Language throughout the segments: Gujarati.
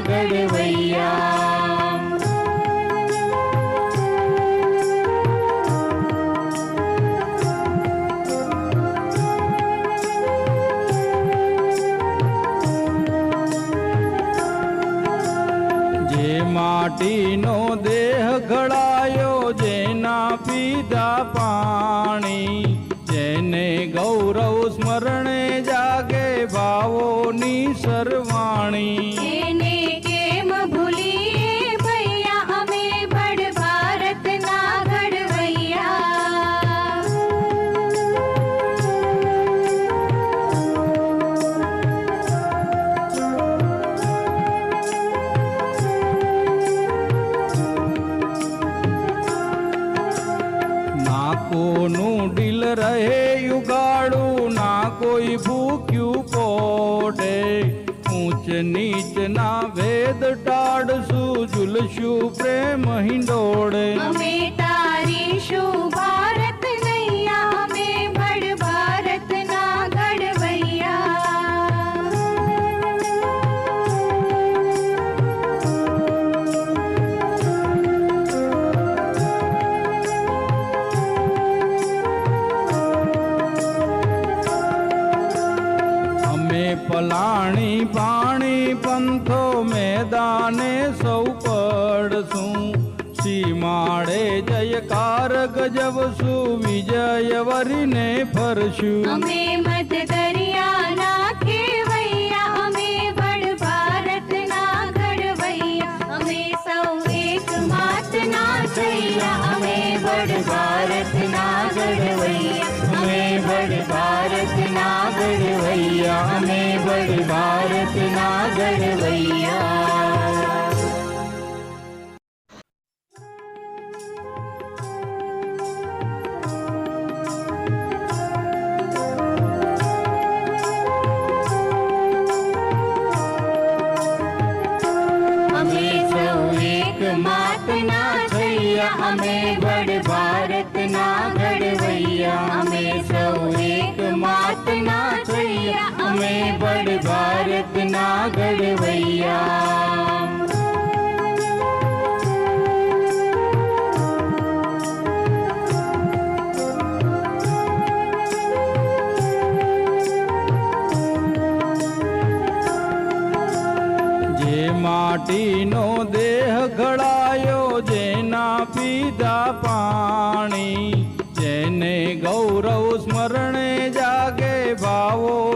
ઘડવૈયા જે માટીનો દેહ ઘડાયો જેના પીધા પાણી જેને ગૌરવ સ્મરણે કોનું ડીલ રહે યુગાડું ના કોઈ ભૂખ્યું પોડે. ઊંચ નીચ ના ભેદ ટાળશું, ઝૂલશું પ્રેમ હિંડોળે. તારી તારીશું પાણી પંથો મેદાને સૌ પડશું સીમાડે જયકાર ગજવશું વિજય વરીને ફરશું અમે મધ દરિયાના ખેવૈયા અમે બડ ભારતના ઘડવૈયા અમે સૌ એક માતના થૈયા અમે બડ ભારતના ઘડવૈયા અમે બડ ભારતના नागर भैया में बड़े भारत नागर भैया। हमें तो बड़ भारत नागर થૈયા અમે બડ ભારતના ઘડવૈયા માટીનો દેહ ઘડાયો જેના પીધા પાણી જેને ગૌરવ સ્મરણે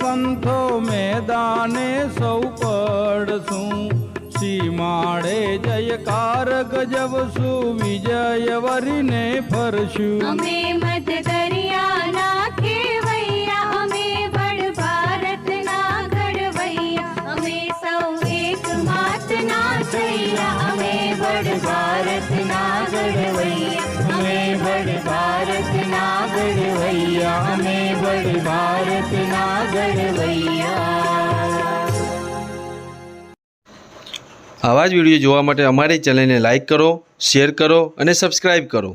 પંથો મેદાને સૌ પડશું. સીમાડે જયકાર ગજવશું વિજય વરીને ફરશું. અમે અમે બડ ભારતના ઘડવૈયા. અમે સૌ એક માતના થૈયા અમે અમે ના ભારતના અમે અમે ભારત ના ગઢવૈયા આવા જ વીડિયો જોવા માટે અમારી ચેનલને લાઈક કરો શેર કરો અને સબસ્ક્રાઈબ કરો.